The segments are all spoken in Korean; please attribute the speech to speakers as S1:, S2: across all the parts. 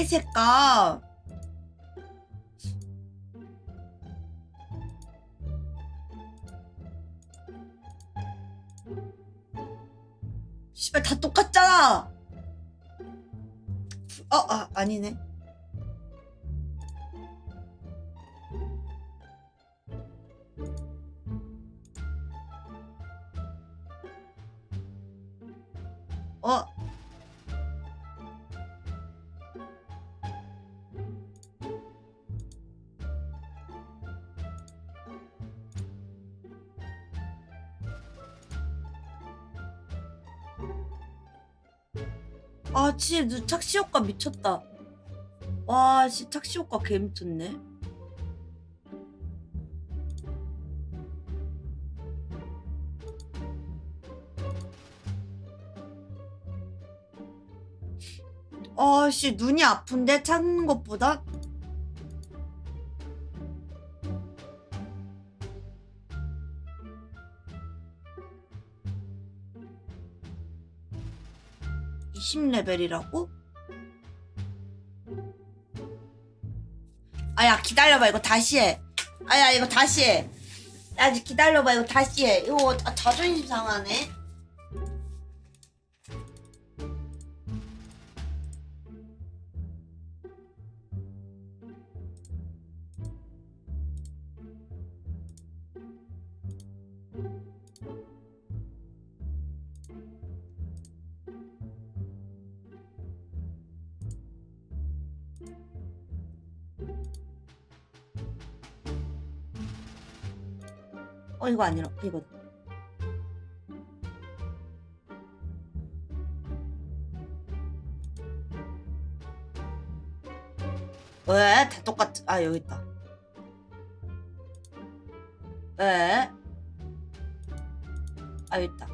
S1: 색깔. 씨발 다 똑같잖아. 어, 아, 아니네. 어, 아, 진짜 너 착시 효과 미쳤다. 와, 진짜 착시 효과 개 미쳤네. 아, 씨, 눈이 아픈데 찾는 것보다? (20 레벨이라고) 아야 기다려봐. 이거 다시 해. 아야 이거 다시 해. 야, 기다려봐. 이거 다시 해. 이거 아, 자존심 상하네 어 이거 아니라 이거 왜? 다 똑같 아 여기 있다 왜? 아 여기 있다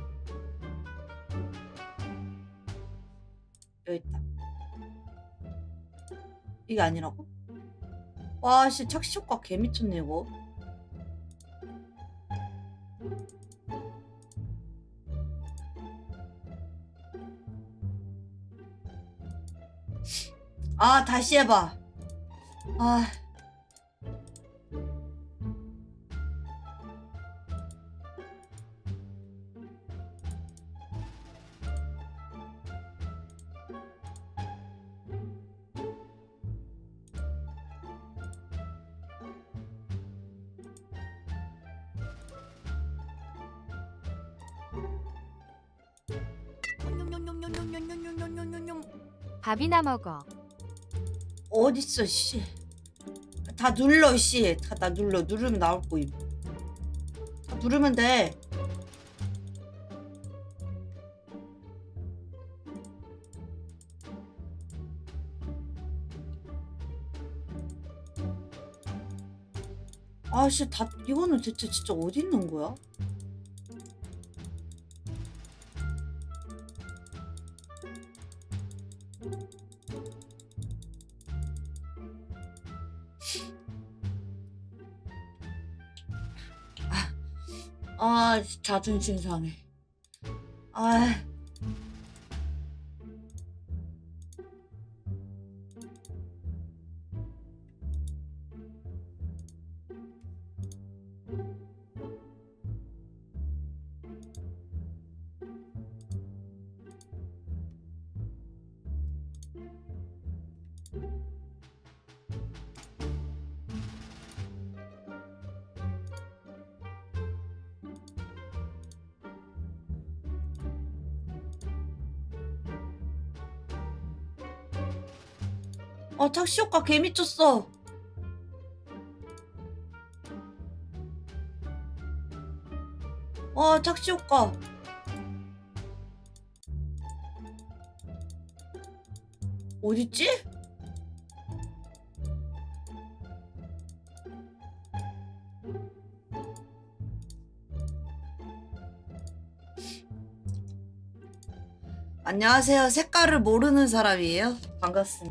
S1: 여기 있다 이게 아니라고? 와씨 착시 효과 개 미쳤네 이거 아 다시 해봐 아
S2: 밥이나 먹어.
S1: 어딨어 씨. 다 눌러 씨. 다다 눌러. 누르면 나올 거임. 다 누르면 돼. 아씨 다 이거는 대체 진짜 어디 있는 거야? 아 자존심 상해. 아. 아 착시 효과 개 미쳤어. 아 착시 효과. 어딨지? 안녕하세요. 색깔을 모르는 사람이에요. 반갑습니다.